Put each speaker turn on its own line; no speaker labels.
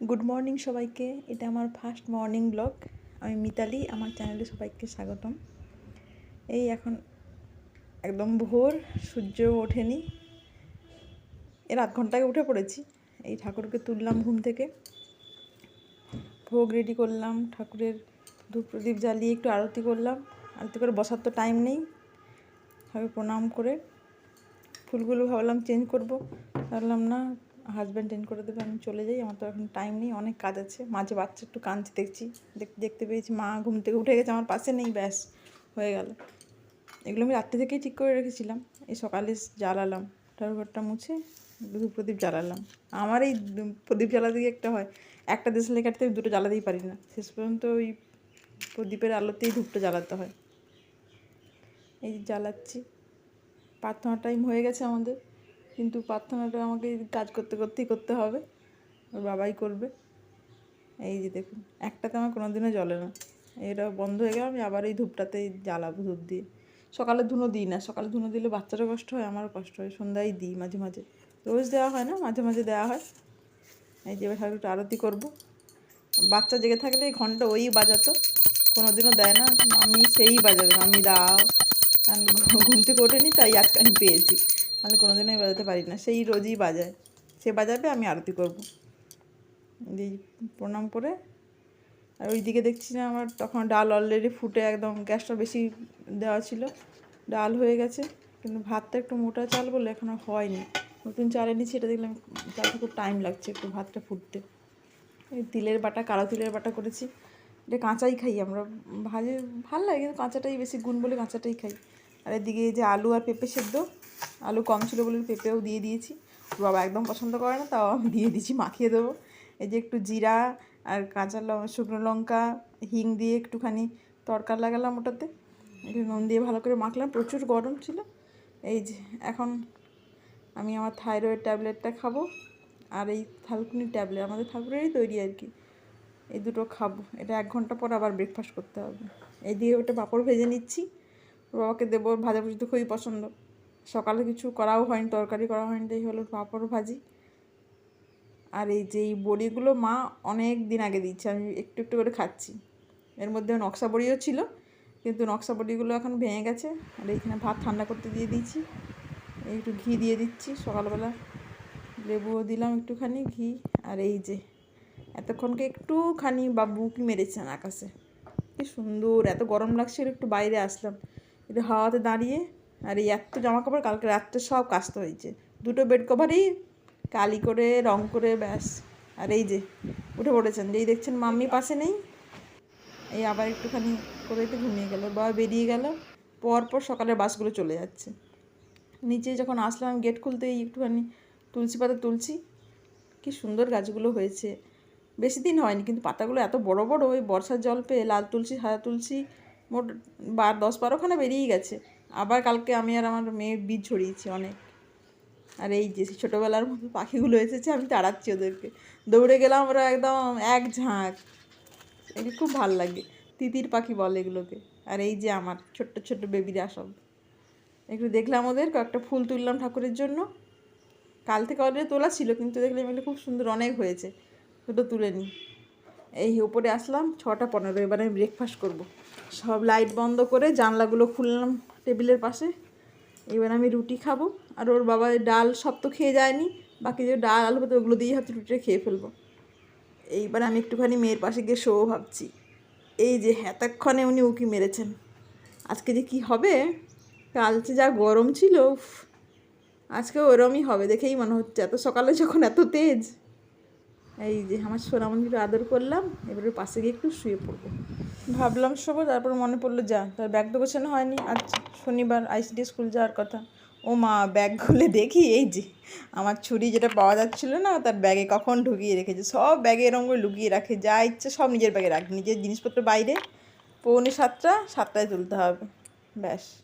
Good morning সবাইকে। এটা আমার ফার্স্ট মর্নিং ব্লগ আমি মিতালি, আমার চ্যানেলে সবাইকে স্বাগতম। এই এখন একদম ভোর, সূর্য ওঠেনি। এর আধ ঘণ্টা আগে উঠে পড়েছি। এই ঠাকুরকে তুললাম ঘুম থেকে। ভোগ রেডি করলাম, ঠাকুরের ধূপ প্রদীপ জ্বালিয়ে একটু আরতি করলাম। আরতি করে বসার তো টাইম নেই। ঠাকুর প্রণাম করে। ফুলগুলো ভাবলাম চেঞ্জ করব। ভাবলাম না হাজব্যান্ড চেঞ্জ করে দেবে, আমি চলে যাই, আমার তো এখন টাইম নেই, অনেক কাজ আছে। মাঝে বাচ্চা একটু কাঁদছে, দেখছি, দেখ- দেখতে পেয়েছি, মা ঘুম থেকে উঠে গেছে, আমার পাশে নেই, ব্যাস, হয়ে গেল। এগুলো আমি রাত্রি থেকেই ঠিক করে রেখেছিলাম, এই সকালে জ্বালালাম ঠাকুরঘরটা মুছে ধূপ প্রদীপ জ্বালালাম। আমার এই প্রদীপ জ্বালাতে গিয়ে একটা হয়, একটা দেশালি কাটতে আমি দুটো জ্বালাতেই পারি না, শেষ পর্যন্ত ওই প্রদীপের আলোতেই ধূপটা জ্বালাতে হয়। এই জ্বালাচ্ছি প্রার্থনা টাইম হয়ে গেছে আমাদের। কিন্তু প্রার্থনাটা আমাকে কাজ করতে করতেই করতে হবে। ওর বাবাই করবে। এই যে দেখুন, একটাতে আমার কোনো দিনও জ্বলে না। এটা বন্ধ হয়ে গেলে, আমি আবার এই ধূপটাতেই জ্বালাবো ধূপ দিয়ে। সকালে ধুনো দিই না, সকালে ধুনো দিলে বাচ্চারও কষ্ট হয়, আমারও কষ্ট হয়, সন্ধ্যায় দিই মাঝে মাঝে। রোজ দেওয়া হয় না, মাঝে মাঝে দেওয়া হয়। এই যে এবার ঠাকুরটা আরতি করব। বাচ্চা জেগে থাকলে এই ঘণ্টা ওই বাজাতো কোনো দিনও দেয় না। আমি সেই বাজাবে আমি দাও। কারণ ঘুম থেকে ওঠেনি, তাই আজকে আমি পেয়েছি। নাহলে কোনো দিনই বাজাতে পারি না। সেই রোজই বাজায়। সে বাজাবে, আমি আরতি করব। এই প্রণাম করে। আর ওইদিকে দেখছি না আমার তখন ডাল অলরেডি ফুটে একদম, গ্যাসটা বেশি দেওয়া ছিল। ডাল হয়ে গেছে, কিন্তু ভাতটা একটু মোটা চাল বলে এখনও হয়নি। নতুন চাল এনেছি, এটা দেখলাম চালটা খুব টাইম লাগছে একটু ভাতটা ফুটতে। এই তিলের বাটা, কালো তিলের বাটা করেছি। এটা কাঁচাই খাই আমরা। ভাজে, ভালো লাগে, কিন্তু কাঁচাটাই বেশি গুণ বলে কাঁচাটাই খাই। আর এদিকে যে আলু আর পেঁপে সেদ্ধ আলু কম ছিল বলে পেঁপেও দিয়ে দিয়েছি। বাবা একদম পছন্দ করে না, তাও আমি দিয়ে দিয়েছি, মাখিয়ে দেবো। এই যে একটু জিরা আর কাঁচা শুকনো লঙ্কা, হিং দিয়ে একটুখানি তরকা লাগালাম ওটাতে। একটু নুন দিয়ে ভালো করে মাখলাম, প্রচুর গরম ছিল। এই যে এখন আমি আমার থাইরয়েড ট্যাবলেটটা খাব আর এই থালকুনির ট্যাবলেট আমাদের ঠাকুরেরই তৈরি আর কি। এই দুটো খাব, এটা এক ঘণ্টা পর আবার ব্রেকফাস্ট করতে হবে। এই দিয়ে ওটা পাঁপড় ভেজে নিচ্ছি। বাবাকে দেবো ভাজা ভুজি তো খুবই পছন্দ। সকালে কিছু করাও হয়নি, তরকারি করা হয়নি, তাই হলো পাঁপড় ভাজি। আর এই যে এই বড়িগুলো মা অনেক দিন আগে দিচ্ছে, আমি একটু একটু করে খাচ্ছি। এর মধ্যে নকশা বড়িও ছিল, কিন্তু নকশা বড়িগুলো এখন ভেঙে গেছে। আর এইখানে ভাত ঠান্ডা করতে দিয়ে এই একটু ঘি দিয়ে দিচ্ছি, সকালবেলা লেবুও দিলাম একটুখানি ঘি। আর এই যে এতক্ষণকে একটুখানি বাবু কি মেরেছেন আকাশে। কি সুন্দর, এত গরম লাগছিল একটু বাইরে আসলাম। একটু হাওয়াতে দাঁড়িয়ে আর এই এত জামা কাপড় কালকে রাত্রে সব কাচতে হয়েছে। দুটো বেড কভারই কালি করে, রং করে, ব্যাস। আর এই যে, উঠে পড়েছেন। যেই দেখছেন মাম্মি পাশে নেই। এই আবার একটুখানি করে একটু ঘুমিয়ে গেল বা বেরিয়ে গেল। পর পর সকালের বাসগুলো চলে যাচ্ছে। নিচে যখন আসলাম গেট খুলতেই একটুখানি তুলসী পাতা তুলছি। কি সুন্দর গাছগুলো হয়েছে। বেশি দিন হয়নি, কিন্তু পাতাগুলো এত বড় বড়, ওই বর্ষার জল পেয়ে লাল তুলসী, সাদা তুলসী, মোট বার দশ বারোখানা বেরিয়েই গেছে। আবার কালকে আমি আর আমার মেয়ের বীজ ছড়িয়েছি অনেক। আর এই যে ছোটোবেলার মতো পাখিগুলো এসেছে, আমি তাড়াচ্ছি ওদেরকে। দৌড়ে গেলাম ওরা একদম এক ঝাঁক। এগুলো খুব ভালো লাগে। তিতির পাখি বলে এগুলোকে। আর এই যে আমার ছোট্ট ছোট্ট বেবিরা সব একটু দেখলাম ওদের, কয়েকটা ফুল তুললাম ঠাকুরের জন্য। কাল থেকে অলরেডি তোলা ছিল, কিন্তু দেখলাম এগুলো খুব সুন্দর অনেক হয়েছে। দুটো তুলে নিই। এই উপরে আসলাম, ছটা পনেরো, এবার আমি ব্রেকফাস্ট করব। সব লাইট বন্ধ করে জানলাগুলো খুললাম। টেবিলের পাশে। এবার আমি রুটি খাব। আর ওর বাবা ডাল সব তো খেয়ে যায়নি। বাকি যে ডাল, আলু পাতা, ওগুলো দিয়ে হয়তো রুটিটা খেয়ে ফেলব। এইবার আমি একটুখানি মেয়ের পাশে গিয়ে শো ভাবছি। এই যে এতক্ষণে উনি উকি মেরেছেন। আজকে যে কি হবে? কালকে যা গরম ছিল আজকে ওরমই হবে, দেখেই মনে হচ্ছে। এত সকালে যখন এত তেজ। এই যে আমার সোনামন্দির আদর করলাম, এবারে পাশে গিয়ে একটু শুয়ে পড়ব। ভাবলাম শোবো, তারপর মনে পড়ল, যা, তার ব্যাগ তো গোছানো হয়নি, আজ শনিবার আইসিডি স্কুল যাওয়ার কথা। ও মা ব্যাগ খুলে দেখি, এই যে, আমার ছুরি যেটা পাওয়া যাচ্ছিল না, তার ব্যাগে কখন ঢুকিয়ে রেখেছে? সব ব্যাগে এরকম করে লুকিয়ে রাখে, যা ইচ্ছে সব নিজের ব্যাগে রাখে নিজের জিনিসপত্র বাইরে, পৌনে সাতটা, সাতটায় তুলতে হবে। ব্যাস।